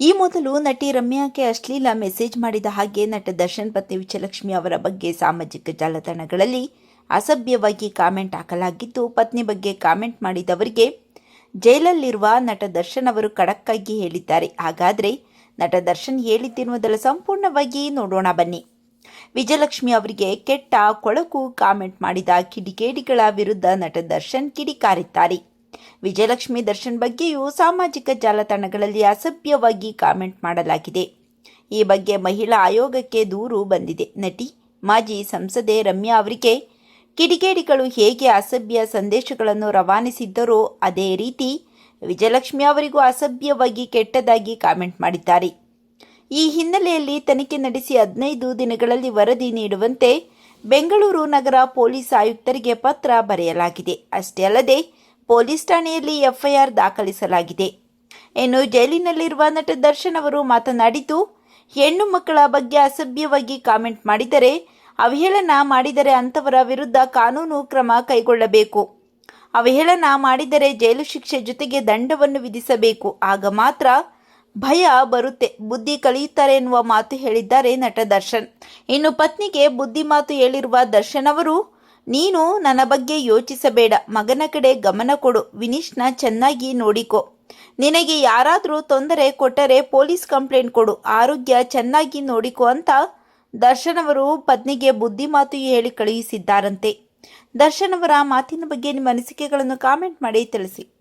ಈ ಮೊದಲು ನಟಿ ರಮ್ಯಾಕ್ಕೆ ಅಶ್ಲೀಲ ಮೆಸೇಜ್ ಮಾಡಿದ ಹಾಗೆ ನಟ ದರ್ಶನ್ ಪತ್ನಿ ವಿಜಯಲಕ್ಷ್ಮಿ ಅವರ ಬಗ್ಗೆ ಸಾಮಾಜಿಕ ಜಾಲತಾಣಗಳಲ್ಲಿ ಅಸಭ್ಯವಾಗಿ ಕಾಮೆಂಟ್ ಹಾಕಲಾಗಿದ್ದು, ಪತ್ನಿ ಬಗ್ಗೆ ಕಾಮೆಂಟ್ ಮಾಡಿದವರಿಗೆ ಜೈಲಲ್ಲಿರುವ ನಟ ದರ್ಶನ್ ಅವರು ಖಡಕ್ಕಾಗಿ ಹೇಳಿದ್ದಾರೆ. ಹಾಗಾದರೆ ನಟ ದರ್ಶನ್ ಹೇಳಿದ್ದಿರುವುದರ ಸಂಪೂರ್ಣವಾಗಿ ನೋಡೋಣ ಬನ್ನಿ. ವಿಜಯಲಕ್ಷ್ಮಿ ಅವರಿಗೆ ಕೆಟ್ಟ ಕೊಳಕು ಕಾಮೆಂಟ್ ಮಾಡಿದ ಕಿಡಿಗೇಡಿಗಳ ವಿರುದ್ಧ ನಟ ದರ್ಶನ್ ಕಿಡಿಕಾರಿದ್ದಾರೆ. ವಿಜಯಲಕ್ಷ್ಮಿ ದರ್ಶನ್ ಬಗ್ಗೆಯೂ ಸಾಮಾಜಿಕ ಜಾಲತಾಣಗಳಲ್ಲಿ ಅಸಭ್ಯವಾಗಿ ಕಾಮೆಂಟ್ ಮಾಡಲಾಗಿದೆ. ಈ ಬಗ್ಗೆ ಮಹಿಳಾ ಆಯೋಗಕ್ಕೆ ದೂರು ಬಂದಿದೆ. ನಟಿ, ಮಾಜಿ ಸಂಸದೆ ರಮ್ಯಾ ಅವರಿಗೆ ಕಿಡಿಗೇಡಿಗಳು ಹೇಗೆ ಅಸಭ್ಯ ಸಂದೇಶಗಳನ್ನು ರವಾನಿಸಿದ್ದರೋ ಅದೇ ರೀತಿ ವಿಜಯಲಕ್ಷ್ಮಿ ಅವರಿಗೂ ಅಸಭ್ಯವಾಗಿ ಕೆಟ್ಟದಾಗಿ ಕಾಮೆಂಟ್ ಮಾಡಿದ್ದಾರೆ. ಈ ಹಿನ್ನೆಲೆಯಲ್ಲಿ ತನಿಖೆ ನಡೆಸಿ ಹದಿನೈದು ದಿನಗಳಲ್ಲಿ ವರದಿ ನೀಡುವಂತೆ ಬೆಂಗಳೂರು ನಗರ ಪೊಲೀಸ್ ಆಯುಕ್ತರಿಗೆ ಪತ್ರ ಬರೆಯಲಾಗಿದೆ. ಅಷ್ಟೇ ಅಲ್ಲದೆ ಪೊಲೀಸ್ ಠಾಣೆಯಲ್ಲಿ ಎಫ್ಐಆರ್ ದಾಖಲಿಸಲಾಗಿದೆ. ಇನ್ನು ಜೈಲಿನಲ್ಲಿರುವ ನಟ ದರ್ಶನ್ ಅವರು ಮಾತನಾಡಿದ್ದು, ಹೆಣ್ಣು ಮಕ್ಕಳ ಬಗ್ಗೆ ಅಸಭ್ಯವಾಗಿ ಕಾಮೆಂಟ್ ಮಾಡಿದರೆ, ಅವಹೇಳನ ಮಾಡಿದರೆ ಅಂಥವರ ವಿರುದ್ಧ ಕಾನೂನು ಕ್ರಮ ಕೈಗೊಳ್ಳಬೇಕು. ಅವಹೇಳನ ಮಾಡಿದರೆ ಜೈಲು ಶಿಕ್ಷೆ ಜೊತೆಗೆ ದಂಡವನ್ನು ವಿಧಿಸಬೇಕು. ಆಗ ಮಾತ್ರ ಭಯ ಬರುತ್ತೆ. ಬುದ್ಧಿ ಕಲಿಯುತ್ತಾರೆ ಎನ್ನುವ ಮಾತು ಹೇಳಿದ್ದಾರೆ ನಟ ದರ್ಶನ್. ಇನ್ನು ಪತ್ನಿಗೆ ಬುದ್ಧಿ ಮಾತು ಹೇಳಿರುವ ದರ್ಶನ್ ಅವರು ನೀನು ನನ್ನ ಬಗ್ಗೆ ಯೋಚಿಸಬೇಡ. ಮಗನ ಕಡೆ ಗಮನ ಕೊಡು. ವಿನೀಶ್ನ ಚೆನ್ನಾಗಿ ನೋಡಿಕೊ. ನಿನಗೆ ಯಾರಾದರೂ ತೊಂದರೆ ಕೊಟ್ಟರೆ ಪೊಲೀಸ್ ಕಂಪ್ಲೇಂಟ್ ಕೊಡು. ಆರೋಗ್ಯ ಚೆನ್ನಾಗಿ ನೋಡಿಕೊ ಅಂತ ದರ್ಶನ್ ಅವರು ಪತ್ನಿಗೆ ಬುದ್ಧಿ ಮಾತು ಹೇಳಿ ಕಳುಹಿಸಿದ್ದಾರಂತೆ. ದರ್ಶನ್ ಅವರ ಮಾತಿನ ಬಗ್ಗೆ ನಿಮ್ಮ ಅನಿಸಿಕೆಗಳನ್ನು ಕಾಮೆಂಟ್ ಮಾಡಿ ತಿಳಿಸಿ.